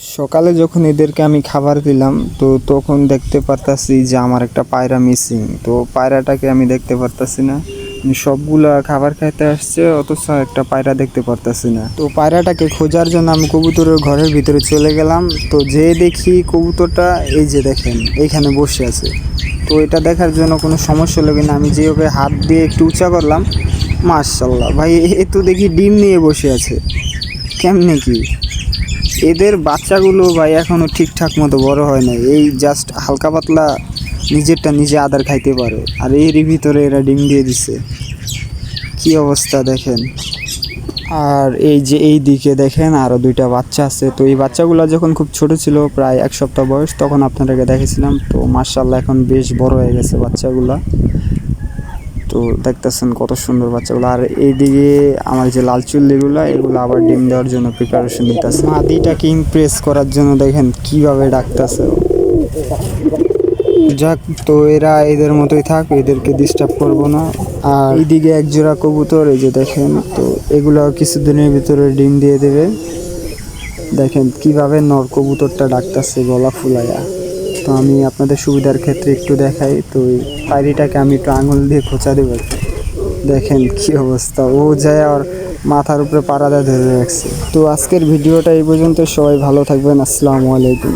সকালে যখন এদেরকে আমি খাবার দিলাম, তো তখন দেখতে পারতাছি যে আমার একটা পায়রা মিসিং তো পায়রাটাকে আমি দেখতে পারতাছি না। সবগুলা খাবার খাইতে আসছে, অথচ একটা পায়রা দেখতে পারতাছি না। তো পায়রাটাকে খোঁজার জন্য আমি কবুতরের ঘরের ভিতরে চলে গেলাম। তো যে দেখি কবুতরটা, এই যে দেখেন এইখানে বসে আছে। তো এটা দেখার জন্য কোনো সমস্যা হলো কিনা, আমি যেভাবে হাত দিয়ে একটু উঁচা করলাম মার্শাল্লাহ ভাই, এ তো দেখি ডিম নিয়ে বসে আছে। কেমনে কি? এদের বাচ্চাগুলো ভাই এখনও ঠিকঠাক মতো বড় হয় না এই জাস্ট হালকা পাতলা নিজেরটা নিজে আদার খাইতে পারে। আর এরই ভিতরে এরা ডিম দিয়ে দিছে। কি অবস্থা দেখেন? আর এই যে এই দিকে দেখেন আরও দুইটা বাচ্চা আছে। তো এই বাচ্চাগুলো যখন খুব ছোট ছিল, প্রায় এক সপ্তাহ বয়স, তখন আপনাদেরকে দেখেছিলাম তো মার্শাল্লাহ এখন বেশ বড় হয়ে গেছে বাচ্চাগুলা। তো দেখতেছেন কত সুন্দর বাচ্চাগুলো। আর এইদিকে আমার যে লাল চুল্লিগুলো, এগুলো আবার ডিম দেওয়ার জন্য প্রিপারেশন নিতেছে মাদিটাকে ইমপ্রেস করার জন্য দেখেন কীভাবে ডাকতেছে। যাক, তো এরা এদের মতোই থাক, এদেরকে ডিস্টার্ব করব না। আর এইদিকে এক জোড়া কবুতর, এই যে দেখেন, তো এগুলো কিছুদিনের ভিতরে ডিম দিয়ে দেবে। দেখেন কীভাবে নর কবুতরটা ডাকতেছে, গলা ফুলাইয়া তো আমি আপনাদের সুবিধার ক্ষেত্রে একটু দেখাই। তো ওই পায়রিটাকে আমি একটু আঙুল দিয়ে খোঁচা দেবো। দেখেন কি অবস্থা। ও যায় আর মাথার উপরে পাড়াদা ধরে রাখছে। তো আজকের ভিডিওটা এই পর্যন্ত। সবাই ভালো থাকবেন। আসসালামু আলাইকুম।